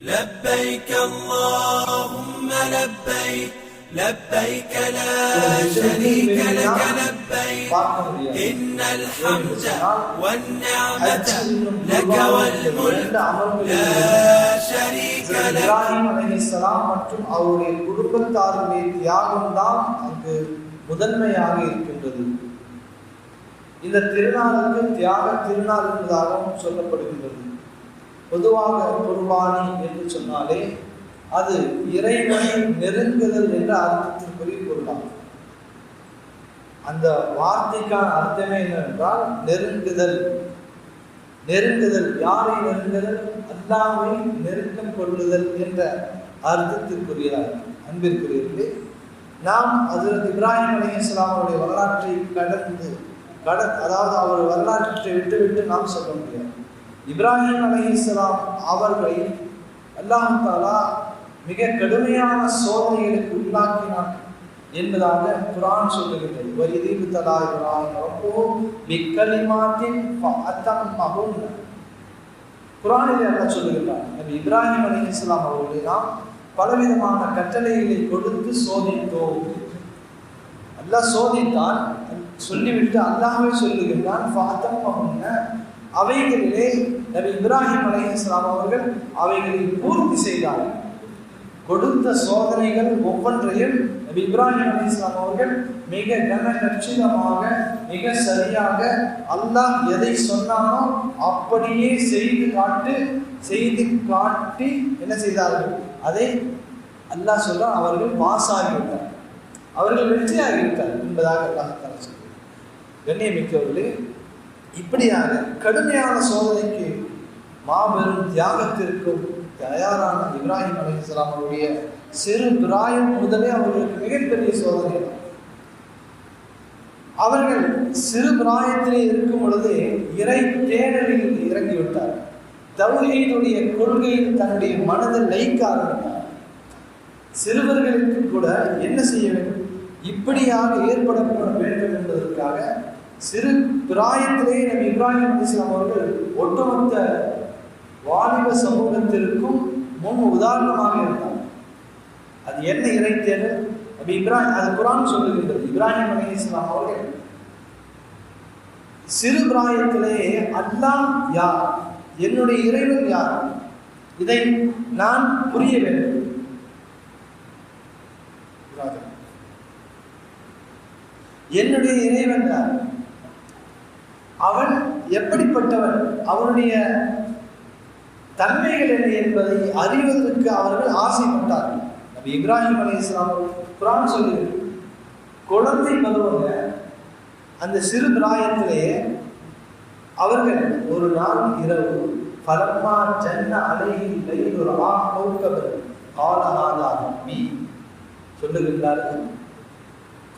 لبيك اللهم لبيك لبيك لا شريك لك لبيك إن الحمد والنعمة لك والملك لا شريك لك இப்ராஹிம் அலைஹிஸ்ஸலாம் மற்றும் அவருடைய குடும்பத்தாருடைய தியாகம் தான் அங்கு முதன்மையாக இருக்கின்றது இந்த திருநாளுக்கு தியாக திருநாள் என்பதாகவும் சொல்லப்படுகின்றது பொதுவாக குர்பானி என்று சொன்னாலே அது இறைவனை நெருங்குதல் என்ற அர்த்தத்திற்குரிய பொருளாகும் அந்த வார்த்தைக்கான அர்த்தமே என்னவென்றால் நெருங்குதல். நெருங்குதல் யாரை நெருங்குதல்? அல்லாமை நெருக்கம் கொள்ளுதல் என்ற அர்த்தத்திற்குரியதாக அன்பிற்குரியது நாம் அதில் இப்ராஹிம் அலி அவருடைய வரலாற்றை கடந்து கட அதாவது அவர் வரலாற்றை விட்டுவிட்டு நாம் சொல்ல முடியாது. இப்ராஹிம் அலைஹிஸ்ஸலாம் அவர்களை அல்லாஹ் தாலா மிக கடுமையான சோதனைகளுக்கு உள்ளாக்கினார் என்பதாக குரான் சொல்லுகின்றது வயதில் தலா இப்ராஹிம் ரப்போ பிக்கலிமாத்தின் ஃபஅத்தம்மஹுன் குரானில் அல்ல சொல்லுகிறார் நபி இப்ராஹிம் அலைஹிஸ்ஸலாம் அவர்களை நாம் பலவிதமான கட்டளைகளை கொடுத்து சோதித்தோம். அல்லாஹ் சோதித்தான் சொல்லிவிட்டு அல்லாமே சொல்லுகின்றான் ஃபஅத்தம்மஹுன்ன அவைகளிலே நபி இப்ராஹிம் அலைஹிஸ்ஸலாம் அவர்கள் அவைகளை பூர்த்தி செய்தார்கள் கொடுத்த சோதனைகள் ஒவ்வொன்றையும் நபி இப்ராஹிம் அலிஸ்லாம் அவர்கள் மிக கன கச்சிதமாக மிக சரியாக அல்லாஹ் எதை சொன்னானோ அப்படியே செய்து காட்டு செய்து காட்டி என்ன செய்தார்கள்? அதை அல்லாஹ் சொல்ல அவர்கள் பாஸ் ஆகிவிட்டார் அவர்கள் வெற்றியாகிவிட்டார் என்பதாக அல்லாஹ் தஆலா கண்ணியமிக்கவர்களே இப்படியாக கடுமையான சோதனைக்கு மாபெரும் தியாகத்திற்கும் தயாரான இப்ராஹிம் அலிஸ்லாம் அவருடைய சிறு பிராயம் முதலே அவர்களுக்கு மிகப்பெரிய சோதனை. அவர்கள் சிறு பிராயத்திலே இருக்கும் பொழுது இறை தேடலில் இறங்கிவிட்டார். தௌஹீதுடைய கொள்கையில் தன்னுடைய மனதை லைக்க ஆரம்பித்தார். சிறுவர்களுக்கு கூட என்ன செய்ய வேண்டும்? இப்படியாக ஏற்படப்பட வேண்டும் என்பதற்காக சிறு பிராயத்திலே நம் இப்ராஹிம் அலிஸ்லாம் அவர்கள் ஒட்டுமொத்த வாலிப சமூகத்திற்கும் முன் உதாரணமாக இருந்தார். அது என்ன இறை அப்படி இப்ராஹிம் அது குரான் சொல்லுகின்றது. இப்ராஹிம் அலி இஸ்லாம் அவர்கள் சிறு பிராயத்திலேயே அல்லாஹ் யார்? என்னுடைய இறைவன் யார்? இதை நான் புரிய வேண்டும். என்னுடைய இறைவன் யார்? அவன் எப்படிப்பட்டவன்? அவனுடைய தன்மைகள் என்ன என்பதை அறிவதற்கு அவர்கள் ஆசைப்பட்டார்கள். நபி இப்ராஹிம் அலி இஸ்லாம் குரான் சொல்லி குழந்தை பருவங்க அந்த சிறு பிராயத்திலேயே அவர்கள் ஒரு நாள் இரவு பலமா ஜன்ன அலையில் லைல் ஒரு ஆ கௌக்கவர் காலஹாதா ரப்பி. சொல்லுகின்றார்கள்.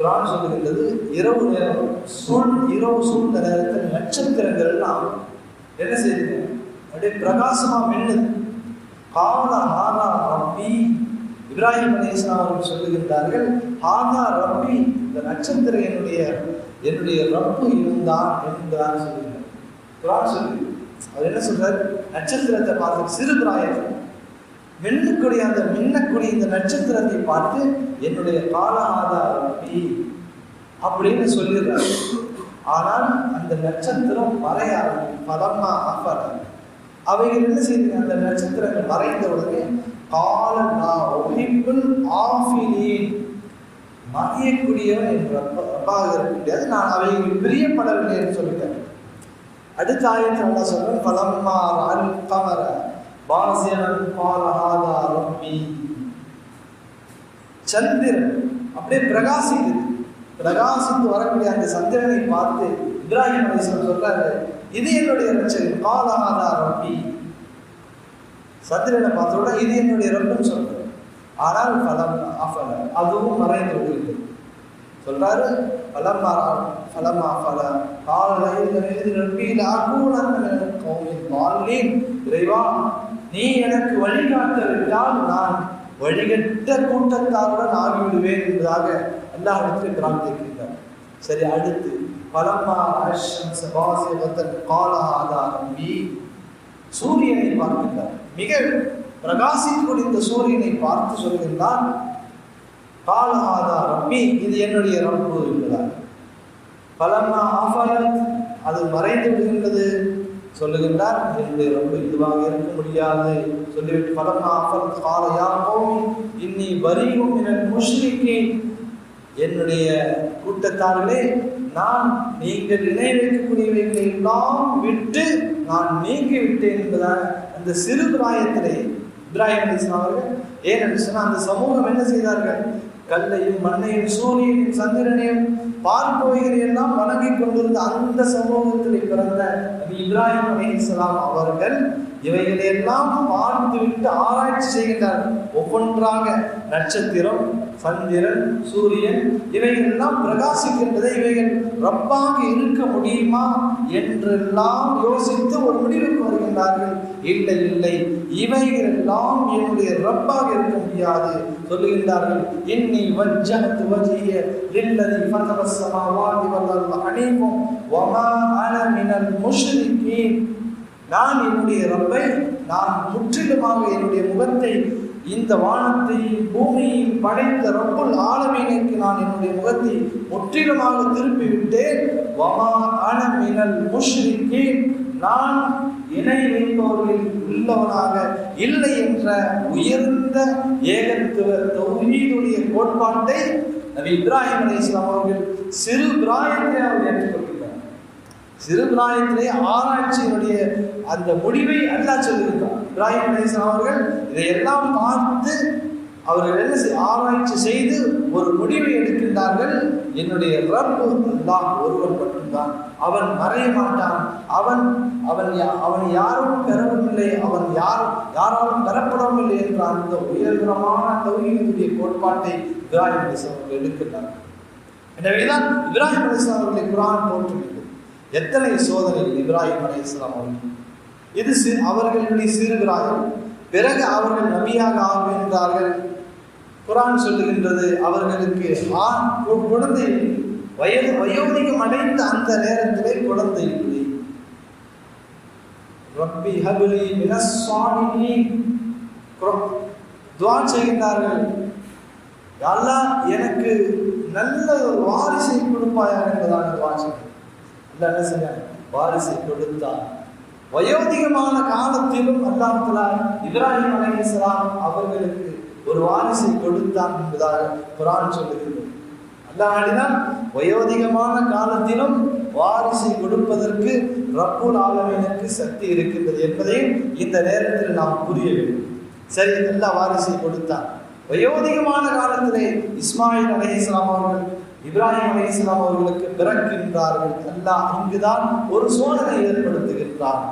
குரான் சொல்லுகின்றது இரவு நேரம் சூழ் இரவு சூழ்ந்த நேரத்தில் நட்சத்திரங்கள் எல்லாம் என்ன செய்யுது? அப்படியே பிரகாசமா மின்னுது. காவல ஹானா ரப்பி. இப்ராஹிம் அலிஸ்லாம் அவர்கள் சொல்லுகின்றார்கள் ஹானா ரப்பி இந்த நட்சத்திரம் என்னுடைய என்னுடைய ரப்பு இருந்தான் என்றார் சொல்லுகிறார். குரான் சொல்லி அவர் என்ன சொல்றார்? நட்சத்திரத்தை பார்த்து சிறு பிராயத்தில் மின்னக்கூடிய அந்த மின்னக்கூடிய இந்த நட்சத்திரத்தை பார்த்து என்னுடைய காலஹாதா ரப்பி அப்படின்னு சொல்லிடுறாரு. ஆனால் அந்த நட்சத்திரம் மறைய பலமா அஃபர் அவைகள் என்ன செய்யுது? அந்த நட்சத்திரங்கள் மறைந்த உடனே கால நான் ஒழிப்புள் ஆஃபிலீன் மறையக்கூடியவன் என்ற ரப்பாக இருக்க முடியாது நான் அவைகள் பிரியப்படவில்லை என்று சொல்லிட்டேன். அடுத்த ஆயத்தில் என்ன சொல்றேன் பலம்மா அல் கமர பாசியன் பாலஹாதா ரப்பி சந்திரன் அப்படியே பிரகாசிக்குது. பிரகாசித்து வரக்கூடிய அந்த சந்திரனை பார்த்து இப்ராஹிம் அலிஸ்லாம் சொல்றாரு இது என்னுடைய ரட்சகன் பாலஹாதா ரப்பி சந்திரனை பார்த்தோட இது என்னுடைய ரப்புன்னு சொல்றாரு. ஆனால் பலம் அஃபல. அதுவும் மறைந்து விடுகிறது சொல்றாரு பலம் பலம் அஃபல. இறைவா நீ எனக்கு வழிகாட்டவிட்டால் நான் வழிகட்ட கூட்டத்தாருடன் ஆகிவிடுவேன் என்பதாக அல்லாஹிடத்தில் பிரார்த்திக்கின்றார் சரி அடுத்து பலமா அஷம் சபாசிவத்தன் காலஹாதா நம்பி சூரியனை பார்க்கின்றார். மிக பிரகாசிக்கூடிய இந்த சூரியனை பார்த்து சொல்கின்றான் காலஹாதா ரப்பி இது என்னுடைய ரப்பு என்பதார். பலம்மா ஆஃபாயத் அது மறைந்து விடுகின்றது. சொல்லுகின்றார். என்னுடைய ரொம்ப இதுவாக இருக்க முடியாது. சொல்லிவிட்டு பலம்மா ஆஃபலத் கால யா இன்னி வரியும் என முஷ்ரிக்கு என்னுடைய கூட்டத்தார்களே நான் நீங்கள் நினைவிக்கக்கூடியவைகளை எல்லாம் விட்டு நான் நீங்கி விட்டேன் என்பதால் அந்த சிறு பிராயத்திலே இப்ராஹிம் அலிஸ்லாம் அவர்கள் ஏன் என்று சொன்னால் அந்த சமூகம் என்ன செய்தார்கள்? கல்லையும் மண்ணையும் சூரியனையும் சந்திரனையும் பார்ப்பவைகளையெல்லாம் வணங்கி கொண்டிருந்த அந்த சமூகத்தில் பிறந்த இப்ராஹிம் அலிஸ்லாம் அவர்கள் இவைகளையெல்லாம் பார்த்து விட்டு ஆராய்ச்சி செய்கின்றார்கள். ஒவ்வொன்றாக நட்சத்திரம் சந்திரன் சூரியன் இவைகளெல்லாம் பிரகாசிக்கின்றதை இவைகள் ரப்பாக இருக்க முடியுமா என்றெல்லாம் யோசித்து ஒரு முடிவுக்கு வருகின்றார்கள். இல்லை இல்லை. இவைகள் எல்லாம் என்னுடைய ரப்பாக இருக்க முடியாது சொல்லுகின்றார்கள். இன்னி வஜ்ஜஹத்து வஜ்ஹிய லில்லதி ஃபதர ஸமாவாதி வல் அர்த ஹனீஃபும் வமா அன மினல் முஷ்ரிகீன். நான் என்னுடைய ரப்பை நான் முற்றிலுமாக என்னுடைய முகத்தை இந்த வானத்தை பூமியை படைத்த ரப்புல் ஆலமீனுக்கு நான் என்னுடைய முகத்தை முற்றிலுமாக திருப்பிவிட்டேன். வமா அன மினல் முஷ்ரிகீன். நான் இணை நின்றோரில் உள்ளவனாக இல்லை என்ற உயர்ந்த ஏகத்துவ தொகுதியுடைய கோட்பாட்டை நபி இப்ராஹிம் அலைஹிஸ்ஸலாம் அவர்கள் சிறு பிராயத்திலே அவர் ஏற்றுக்கொள்கிறார் சிறு பிராயத்திலே ஆராய்ச்சியினுடைய அந்த முடிவை அல்லா சொல்லுகிறார் இப்ராஹிம் அலைஹிஸ்ஸலாம் அவர்கள் இதையெல்லாம் பார்த்து அவர்கள் என்ன ஆராய்ச்சி செய்து ஒரு முடிவை எடுக்கின்றார்கள். என்னுடைய ரப்பு தான் ஒருவன் மட்டும்தான். அவன் மறைய மாட்டான். அவன் அவன் யா- அவன் யாரும் பெறவும் இல்லை அவன் யார் யாராலும் பெறப்படவும் இல்லை என்ற அந்த உயர்தரமான தௌஹீதுடைய கோட்பாட்டை இப்ராஹிம் அவர்கள் எடுக்கின்றார்கள். எனவேதான் இப்ராஹிம் அலைஹிஸ்ஸலாம் அவர்களை குரான் தோற்றுகிறது எத்தனை சோதனை இப்ராஹிம் அலைஹிஸ்ஸலாம் அவர்கள்? இது சி- அவர்களுடைய சிறு பிறகு அவர்கள் நபியாக ஆகின்றார்கள் குரான் சொல்லுகின்றது அவர்களுக்கு ஆண் குழந்தை வயது வயோதிகம் அடைந்த அந்த நேரத்திலே குழந்தை இல்லை. ரப்பி ஹபிலி மினஸ் துவா செய்கின்றார்கள். எல்லாம் எனக்கு நல்ல ஒரு வாரிசை கொடுப்பாயா என்பதாக துஆ செய்கிறார். என்ன செய்ய வாரிசை கொடுத்தார் வயோதிகமான காலத்திலும் அல்லாஹ் இப்ராஹிம் இப்ராஹிம் இஸ்லாம் அவர்களுக்கு ஒரு வாரிசை கொடுத்தான் என்பதாக குரான் சொல்லுகிறது. அல்லாஹ் வயோதிகமான காலத்திலும் வாரிசை கொடுப்பதற்கு ரப்புல் ஆலமீனுக்கு சக்தி இருக்கின்றது என்பதையும் இந்த நேரத்தில் நாம் புரிய வேண்டும். சரி நல்லா வாரிசை கொடுத்தான். வயோதிகமான காலத்திலே இஸ்மாயில் அலைஹிஸ்ஸலாம் அவர்கள் இப்ராஹிம் அலைஹிஸ்ஸலாம் அவர்களுக்கு பிறக்கின்றார்கள். அல்லாஹ் இங்குதான் ஒரு சோதனை ஏற்படுத்துகின்றார்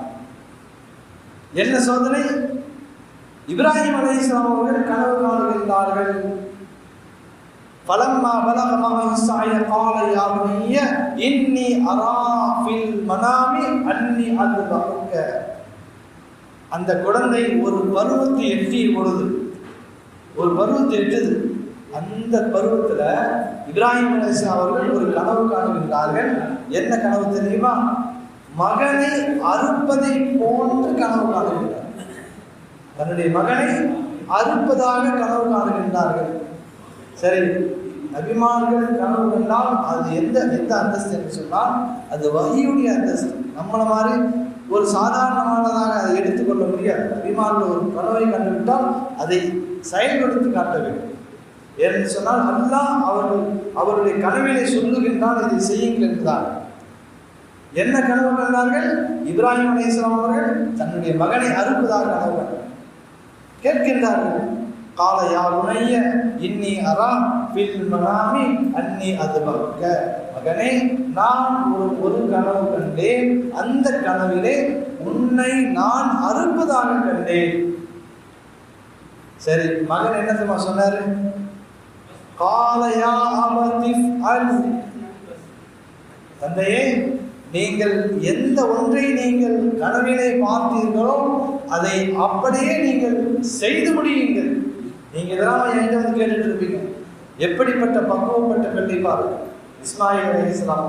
என்ன சோதனை? இப்ராஹிம் அலைஹிஸ்ஸலாம் அவர்கள் கனவு காணுகின்றார்கள் فلما بلغ معه السعي قال يا بني إني أرى في المنام أني أذبحك அந்த குழந்தை ஒரு பருவத்தை எட்டிய பொழுது ஒரு பருவத்தை எட்டுது அந்த பருவத்துல இப்ராஹிம் அலிஸ்லாம் அவர்கள் ஒரு கனவு காணுகின்றார்கள் என்ன கனவு தெரியுமா மகனை அறுப்பதை போன்று கனவு காணுகின்றார் தன்னுடைய மகனை அறுப்பதாக கனவு காணுகின்றார்கள். சரி நபிமார்கள் கனவு கண்டால் அது எந்த எந்த அந்தஸ்து என்று சொன்னால் அது வகையுடைய அந்தஸ்து. நம்மளை மாதிரி ஒரு சாதாரணமானதாக அதை எடுத்துக்கொள்ள முடியாது. நபிமார்கள் ஒரு கனவை கண்டுவிட்டால் அதை செயல்படுத்தி காட்ட வேண்டும். ஏன்னு சொன்னால் அல்லாஹ் அவர்கள் அவருடைய கனவிலே சொல்லுகின்றால் இதை செய்யுங்கள் என்றார் என்ன கனவு கண்டார்கள்? இப்ராஹிம் அலைஹிஸ்ஸலாம் அவர்கள் தன்னுடைய மகனை அறுப்பதாக கனவு கண்டார் கேட்கின்றார்கள். கால யா உனைய? இன்னி அரா பில் மனாமி அன்னி அதுபக்க மகனே நான் ஒரு ஒரு கனவு கண்டேன். அந்த கனவிலே உன்னை நான் அறுப்பதாக கண்டேன். சரி மகன் என்ன தெரியுமா சொன்னாரு? காலையா யா அல். தந்தையே நீங்கள் எந்த ஒன்றை நீங்கள் கனவிலே பார்த்தீர்களோ அதை அப்படியே நீங்கள் செய்து முடியுங்கள். நீங்கள் இதெல்லாம் எங்க வந்து கேட்டுட்டு இருப்பீங்க? எப்படிப்பட்ட பக்குவப்பட்ட பிள்ளை பாருங்கள். இஸ்மாயில் அலி இஸ்லாம்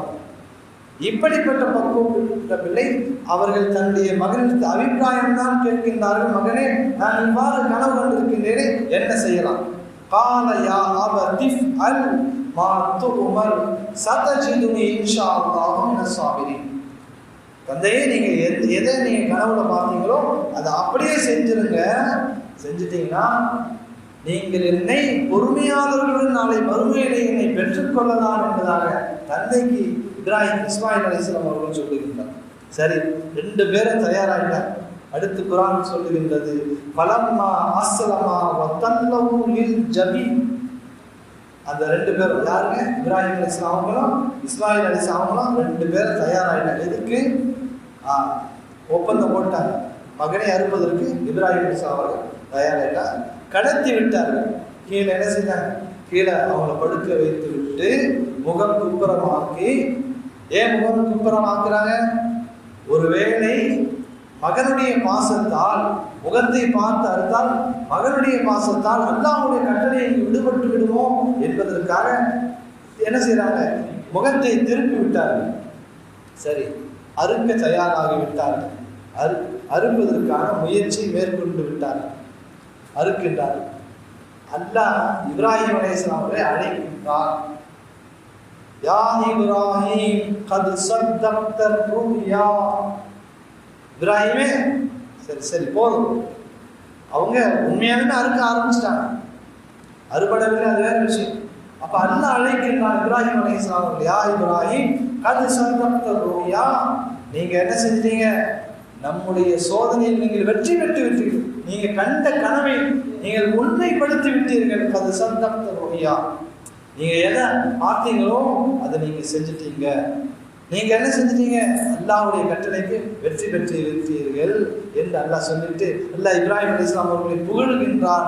இப்படிப்பட்ட பக்குவப்பட்ட பிள்ளை அவர்கள் தன்னுடைய மகனின் அபிப்பிராயம் தான் கேட்கின்றார்கள். மகனே நான் இவ்வாறு கனவு கண்டிருக்கின்றேனே என்ன செய்யலாம்? கால யா அல் மாத்து உமர் சத்தஜிதுனி இன்ஷா அல்லாஹும் சாபிரின். தந்தையே நீங்க எதை நீங்கள் கனவுல பார்த்தீங்களோ அதை அப்படியே செஞ்சிருங்க. செஞ்சிட்டீங்கன்னா நீங்கள் என்னை பொறுமையாளர்களுடன் நாளை மறுமையிலே என்னை பெற்றுக்கொள்ளலாம் என்பதாக தந்தைக்கு இப்ராஹிம் இஸ்மாயில் அலிஸ்லாம் அவர்கள் சொல்லுகின்றார். சரி ரெண்டு பேரும் தயாராகிட்டார் அடுத்து குரான் சொல்லுகின்றது. பலம்மா ஆசலமா வத்தல்லவும் ஜபி அந்த ரெண்டு பேரும் யாருங்க? இப்ராஹிம் அலிஸ்லாம் அவங்களும் இஸ்மாயில் அலிஸ்லாம் அவங்களும் ரெண்டு பேரும் தயாராகிட்டாங்க எதுக்கு? ஒப்பந்தம் போட்டாங்க. மகனை அறுப்பதற்கு இப்ராஹிம் அலிஸ்லாம் அவர்கள் தயாராயிட்டார் கடத்தி விட்டார்கள். கீழே என்ன செஞ்சாங்க? கீழே அவங்கள படுக்க வைத்து விட்டு முகம் குப்புறமாக்கி ஏன் முகம் குப்புறமாக்குறாங்க ஒருவேளை மகனுடைய பாசத்தால் முகத்தை பார்த்து அறுத்தால் மகனுடைய பாசத்தால் அல்லாவுடைய கட்டளையை விடுபட்டு விடுவோம் என்பதற்காக என்ன செய்கிறாங்க முகத்தை திருப்பி விட்டார்கள். சரி அறுக்க தயாராகி விட்டார்கள். அறு அறுப்பதற்கான முயற்சி மேற்கொண்டு விட்டார்கள். அறுக்கின்றார்கள். அல்லாஹ் இப்ராஹிம் அலைஹிஸ்ஸலாம் அழைக்கின்றார் யா இப்ராஹிம் கது சத்தக்த ருயா இப்ராஹிமே சரி சரி போதும். அவங்க உண்மையாலுமே அறுக்க ஆரம்பிச்சிட்டாங்க. அறுபடவில்லை அது வேற விஷயம். அப்ப அல்ல அழைக்கின்றான் இப்ராஹிம் அலைஹிஸ்ஸலாம் அவர்கள் யா இப்ராஹிம் கது சந்தப்த ருயா நீங்க என்ன செஞ்சீங்க நம்முடைய சோதனையில் நீங்கள் வெற்றி பெற்று விட்டீர்கள். நீங்க கண்ட கனவை நீங்கள் உண்மைப்படுத்தி விட்டீர்கள். கது சந்தப்த ரோகியா நீங்க எதை பார்த்தீங்களோ அதை நீங்க செஞ்சிட்டீங்க. நீங்க என்ன செஞ்சிட்டீங்க? அல்லாவுடைய கட்டளைக்கு வெற்றி பெற்று இருக்கிறீர்கள் என்று அல்லாஹ் சொல்லிட்டு அல்லாஹ் இப்ராஹிம் அலிஸ்லாம் அவர்களை புகழுகின்றார்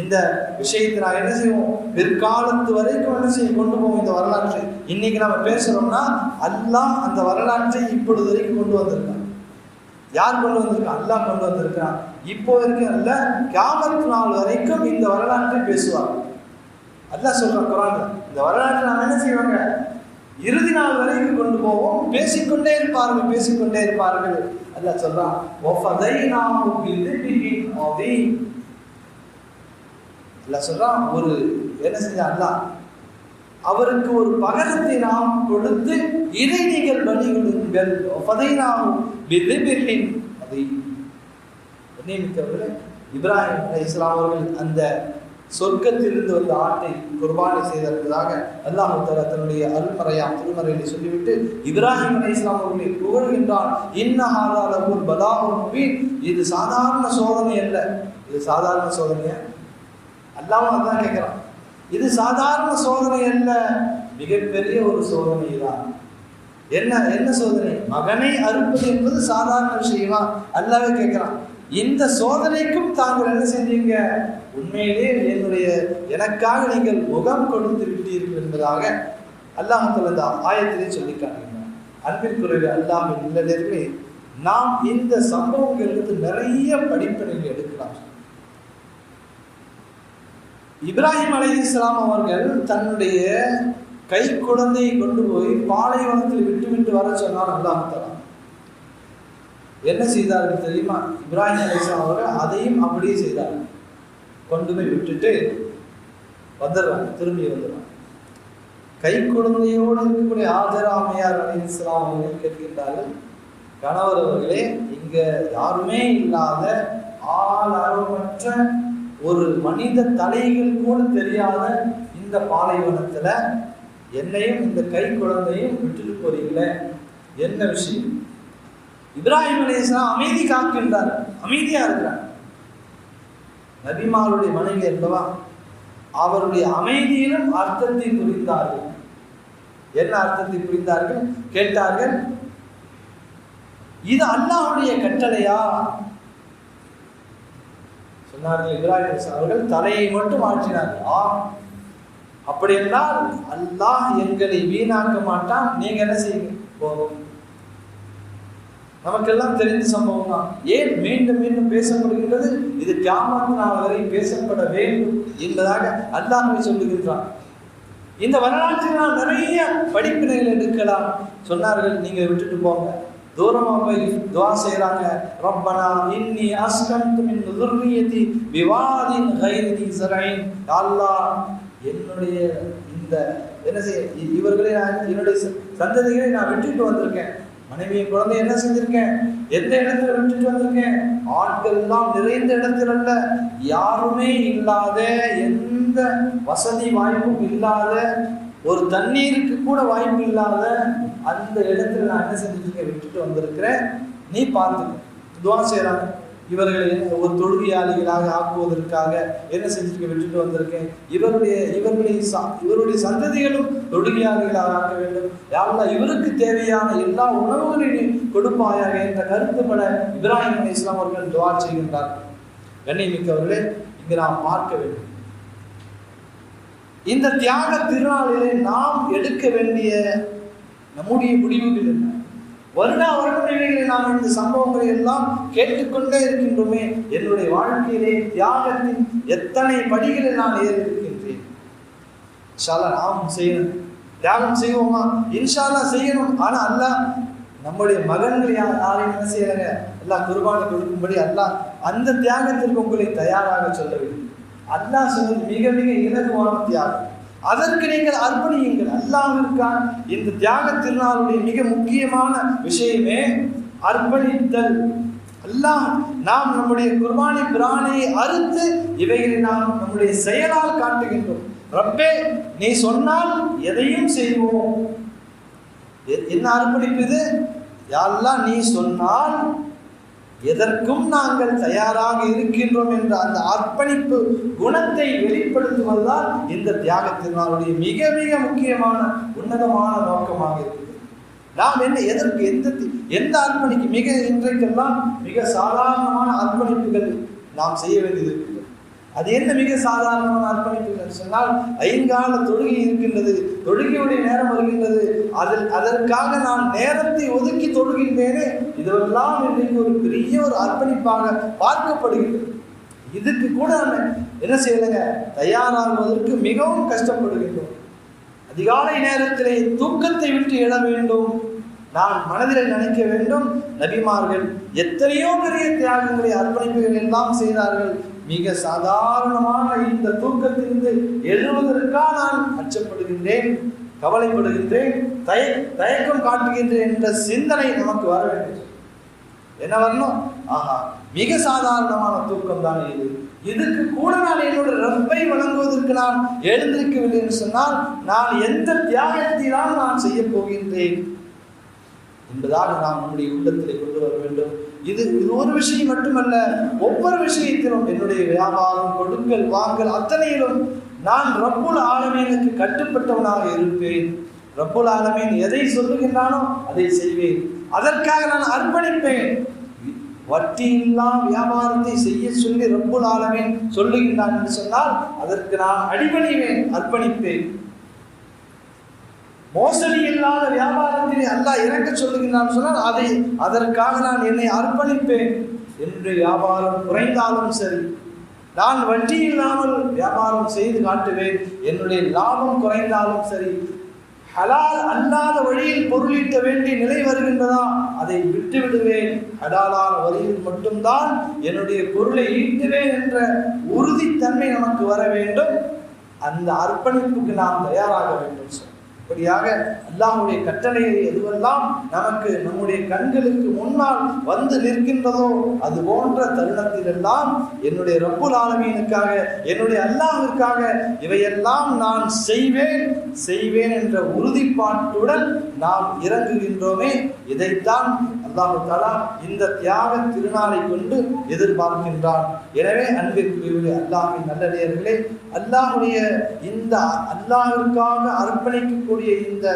இந்த விஷயத்தை நான் என்ன செய்வோம்? பிற்காலத்து வரைக்கும் என்ன செய்ய கொண்டு போவோம் இந்த வரலாற்றை. இன்னைக்கு நம்ம பேசுறோம்னா அல்லாஹ் அந்த வரலாற்றை இப்பொழுது வரைக்கும் கொண்டு வந்திருக்கான். யார் கொண்டு வந்திருக்கான்? அல்லாஹ் கொண்டு வந்திருக்கான். இப்போ வரைக்கும் அல்ல கியாமத் நாள் வரைக்கும் இந்த வரலாற்றை பேசுவார். அல்லாஹ் சொல்றான் குரான் இந்த வரலாற்றை நாம் என்ன செய்வாங்க? இறுதி நாள் வரைக்கும் கொண்டு போவோம். பேசிக்கொண்டே இருப்பார்கள் பேசிக்கொண்டே இருப்பார்கள். அல்ல சொல்றான் "வஃபதைனாஹு சொல்றான் ஒரு என்ன செஞ்சா அல்லாஹ் அவருக்கு ஒரு பகரத்தை நாம் கொடுத்து இதை நீங்கள் பலி கொடுங்கள் ஒஃபதைனாஹு பிதிக்ரின் அதை நியமித்தவர்களே இப்ராஹிம் இஸ்லாம் அவர்கள் அந்த சொர்க்கத்திலிருந்து வந்த ஆட்டை குர்பானை செய்ததற்காக அல்லாஹ் தன்னுடைய அருள்மறையாம் திருமறையை சொல்லிவிட்டு இப்ராஹிம் அலி இஸ்லாம் அவர்களை புகழ்கின்றான். இன்னஹாதா லஹுல் இது சாதாரண சோதனை அல்ல. இது சாதாரண சோதனையா? அல்லாமல் அதான் கேட்குறான். இது சாதாரண சோதனை அல்ல. மிகப்பெரிய ஒரு சோதனை தான் என்ன என்ன சோதனை? மகனை அறுப்பது என்பது சாதாரண விஷயமா? அல்லாவே கேட்கிறான். இந்த சோதனைக்கும் தாங்கள் என்ன செஞ்சீங்க உண்மையிலே என்னுடைய எனக்காக நீங்கள் முகம் கொடுத்து விட்டீர்கள் என்பதாக அல்லாஹ் இந்த ஆயத்திலே சொல்லி காட்டுகிறான் அன்பிற்குரிய அல்லாமல் இல்லதே நாம் இந்த சம்பவங்களுக்கு நிறைய படிப்பினைகள் எடுக்கலாம். இப்ராஹிம் அலைஹிஸ்ஸலாம் அவர்கள் தன்னுடைய கை குழந்தையை கொண்டு போய் பாலைவனத்தில் விட்டு விட்டு வர சொன்னார் அல்லாஹ் என்ன செய்தார்கள் தெரியுமா? இப்ராஹிம் அலைஹிஸ்ஸலாம் அவர்கள் அதையும் அப்படியே செய்தார்கள். கொண்டு போய் விட்டுட்டு வந்துடுறாங்க திரும்பி வந்துடுறாங்க கை குழந்தையோடு இருக்கக்கூடிய ஆஜராமையார் அம்மையார் அலைஹிஸ்ஸலாம் அவர்கள் கேட்கின்றார்கள் கணவர் அவர்களே இங்க யாருமே இல்லாத ஆள் ஒரு மனித தலைகள் கூட தெரியாத இந்த பாலைவனத்துல என்னையும் இந்த கை குழந்தையும் விட்டுட்டு போறீங்களே என்ன விஷயம்? இப்ராஹிம் அலைஹிஸ்ஸலாம் அமைதி காக்கின்றார் அமைதியா இருக்கிறார். நபிமாருடைய மனைவி அல்லவா அவருடைய அமைதியிலும் அர்த்தத்தை புரிந்தார்கள். என்ன அர்த்தத்தை புரிந்தார்கள்? கேட்டார்கள் இது அல்லாஹ்வுடைய கட்டளையா? சொன்னார்கள் இப்ராஹிம் அவர்கள் தலையை மட்டும் ஆற்றினார்கள் ஆ அப்படி என்றால் அல்லாஹ் எங்களை வீணாக்க மாட்டான் நீங்க என்ன செய்யுங்க போகும் நமக்கெல்லாம் தெரிந்த சம்பவம் தான் ஏன் மீண்டும் மீண்டும் பேசப்படுகின்றது? இது கியாமத்து நாள் வரை பேசப்பட வேண்டும் என்பதாக அல்லாஹ் சொல்லுகின்றான். இந்த வரலாற்றினால் நிறைய படிப்பினைகள் எடுக்கலாம். சொன்னார்கள் நீங்கள் விட்டுட்டு போங்க. தூரமாக போய் துவா செய்யறாங்க ரப்பனா இன்னி அஸ்கந்து மின் துர்ரியதி விவாதின் கைதி சரைன். அல்லா என்னுடைய இந்த என்ன செய்ய இவர்களை நான் என்னுடைய சந்ததிகளை நான் விட்டுட்டு வந்திருக்கேன். மனைவியை குழந்தை என்ன செஞ்சிருக்கேன் எந்த இடத்துல விட்டுட்டு வந்திருக்கேன்? ஆட்கள் எல்லாம் நிறைந்த இடத்துல அல்ல. யாருமே இல்லாத எந்த வசதி வாய்ப்பும் இல்லாத ஒரு தண்ணீருக்கு கூட வாய்ப்பு இல்லாத அந்த இடத்துல நான் என்ன செஞ்சுட்டு விட்டுட்டு வந்திருக்கிறேன். நீ பார்த்துக்க. துவா செய்றாங்க. இவர்களை ஒரு தொழுகையாளிகளாக ஆக்குவதற்காக என்ன செஞ்சிருக்க விட்டுட்டு வந்திருக்கேன். இவருடைய இவருடைய ச- இவருடைய சந்ததிகளும் தொழுகையாளிகளாக ஆக்க வேண்டும். யாரெல்லாம் இவருக்கு தேவையான எல்லா உணவுகளையும் கொடுப்பாயாக என்ற கருத்துப்பட இப்ராஹிம் இஸ்லாம் அவர்கள் துவா செய்கின்றார் கண்ணியமிக்கவர்களே இங்கு நாம் பார்க்க வேண்டும். இந்த தியாக திருநாளிலே நாம் எடுக்க வேண்டிய நம்முடைய முடிவுகள் என்ன? வருடா வருடங்களிலே நாம் இந்த சம்பவங்களை எல்லாம் கேட்டுக்கொண்டே இருக்கின்றோமே. என்னுடைய வாழ்க்கையிலே தியாகத்தின் எத்தனை படிகளை நான் ஏறிருக்கின்றேன் இன்ஷால்லா நாம் செய்யணும். தியாகம் செய்வோமா? இன்ஷால்லா செய்யணும். ஆனா அல்லாஹ் நம்முடைய மகன்கள் யார் யாரையும் என்ன செய்யறாங்க? எல்லாம் குருபானை கொடுக்கும்படி அல்லாஹ் அந்த தியாகத்திற்கு உங்களை தயாராக சொல்லவில்லை அல்லாஹ் சொன்னது மிக மிக இலகுவான தியாகம். அதற்கு நீங்கள் அர்ப்பணியுங்கள். அல்லாவிற்கான் இந்த தியாக திருநாளுடைய மிக முக்கியமான விஷயமே அர்ப்பணித்தல். அல்லாஹ் நாம் நம்முடைய குர்பானி பிராணியை அறுத்து இவைகளை நாம் நம்முடைய செயலால் காட்டுகின்றோம். ரப்பே நீ சொன்னால் எதையும் செய்வோம். எ- என்ன அர்ப்பணிப்பு இது? நீ சொன்னால் எதற்கும் நாங்கள் தயாராக இருக்கின்றோம் என்ற அந்த அர்ப்பணிப்பு குணத்தை வெளிப்படுத்துவதுதான் இந்த தியாக மிக மிக முக்கியமான உன்னதமான நோக்கமாக இருக்குது நாம் என்ன எதற்கு எந்த தி- எந்த அர்ப்பணிக்கு மிக இன்றைக்கெல்லாம் மிக சாதாரணமான அர்ப்பணிப்புகள் நாம் செய்ய வேண்டியது? அது என்ன மிக சாதாரணமான அர்ப்பணிப்புகள் சொன்னால் ஐங்கால தொழுகை இருக்கின்றது தொழுகையுடைய நேரம் வருகின்றது. அதில் அதற்காக நான் நேரத்தை ஒதுக்கி தொழுகின்றேனே இதுவெல்லாம் இன்றைக்கு ஒரு பெரிய ஒரு அர்ப்பணிப்பாக பார்க்கப்படுகின்றது இதுக்கு கூட நம்ம என்ன செய்யலைங்க? தயாராகுவதற்கு மிகவும் கஷ்டப்படுகின்றோம். அதிகாலை நேரத்திலே தூக்கத்தை விட்டு எழ வேண்டும். நான் மனதில் நினைக்க வேண்டும் நபிமார்கள் எத்தனையோ பெரிய தியாகங்களை அர்ப்பணிப்புகள் எல்லாம் செய்தார்கள். மிக சாதாரணமான இந்த தூக்கத்திலிருந்து எழுவதற்காக நான் அச்சப்படுகின்றேன் கவலைப்படுகின்றேன் தய தயக்கம் காட்டுகின்றேன் என்ற சிந்தனை நமக்கு வர வேண்டும். என்ன வரணும்? ஆஹா மிக சாதாரணமான தூக்கம் தான் இது. இதுக்கு கூட நான் என்னோட ரப்பை வழங்குவதற்கு நான் எழுந்திருக்கவில்லை என்று சொன்னால் நான் எந்த தியாகத்தை தான் நான் செய்ய போகின்றேன்? என்பதாக நாம் நம்முடைய உள்ளத்திலே கொண்டு வர வேண்டும். இது இது ஒரு விஷயம் மட்டுமல்ல ஒவ்வொரு விஷயத்திலும் என்னுடைய வியாபாரம் கொடுங்கள் வாங்கல் அத்தனையிலும் நான் ரப்புல் ஆலமீனுக்கு கட்டுப்பட்டவனாக இருப்பேன். ரப்புல் ஆலமீன் எதை சொல்லுகின்றானோ அதை செய்வேன். அதற்காக நான் அர்ப்பணிப்பேன். வட்டி இல்லா வியாபாரத்தை செய்ய சொல்லி ரப்புல் ஆலமீன் சொல்லுகின்றான் என்று சொன்னால் அதற்கு நான் அடிபணிவேன் அர்ப்பணிப்பேன். மோசடி இல்லாத வியாபாரத்திலே அல்லாஹ் இறக்க சொல்லுகின்றான் சொன்னால் அதை அதற்காக நான் என்னை அர்ப்பணிப்பேன். என்று வியாபாரம் குறைந்தாலும் சரி நான் வட்டி இல்லாமல் வியாபாரம் செய்து காட்டுவேன். என்னுடைய லாபம் குறைந்தாலும் சரி ஹலால் அல்லாத வழியில் பொருளீட்ட வேண்டிய நிலை வருகின்றதா அதை விட்டு விடுவேன் ஹலாலான வழியில் மட்டும்தான் என்னுடைய பொருளை ஈட்டுவேன் என்ற உறுதித்தன்மை நமக்கு வர வேண்டும். அந்த அர்ப்பணிப்புக்கு நாம் தயாராக வேண்டும் சார். இப்படியாக அல்லாஹுடைய கட்டளையை எதுவெல்லாம் நமக்கு நம்முடைய கண்களுக்கு முன்னால் வந்து நிற்கின்றதோ அது போன்ற தருணத்திலெல்லாம் என்னுடைய ரப்புல் ஆலமீனுக்காக என்னுடைய அல்லாஹிற்காக இவையெல்லாம் நான் செய்வேன் செய்வேன் என்ற உறுதிப்பாட்டுடன் நாம் இறங்குகின்றோமே. இதைத்தான் அல்லாஹு தாலா இந்த தியாக திருநாளை கொண்டு எதிர்பார்க்கின்றான். எனவே அன்பிற்குரிய அல்லாஹின் நல்ல நேர்களே அல்லாஹுடைய இந்த அல்லாஹிற்காக அர்ப்பணிக்கக்கூடிய இந்த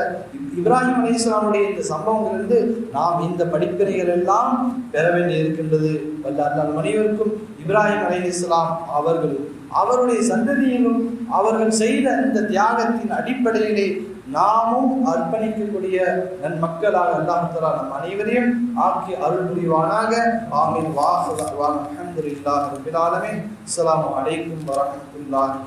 இப்ராஹிம் அலி இஸ்லாமுடைய இந்த சம்பவங்களிலிருந்து நாம் இந்த படிப்பினைகள் எல்லாம் பெற வேண்டி இருக்கின்றது. வல்ல அல்லாஹ் இப்ராஹிம் அலி இஸ்லாம் அவர்கள் அவருடைய சந்ததியிலும் அவர்கள் செய்த இந்த தியாகத்தின் அடிப்படையிலே நாமும் அர்ப்பணிக்கக்கூடிய நன் மக்களாக அல்லாஹ் நம் அனைவரையும் ஆக்கி அருள் புரிவானாக. ஆமீன். வாஹ் அல்ஹம்துலில்லாஹி ரப்பில் அஸ்லாம் அஸ்ஸலாமு அலைக்கும் வரஹ்மத்துல்லாஹி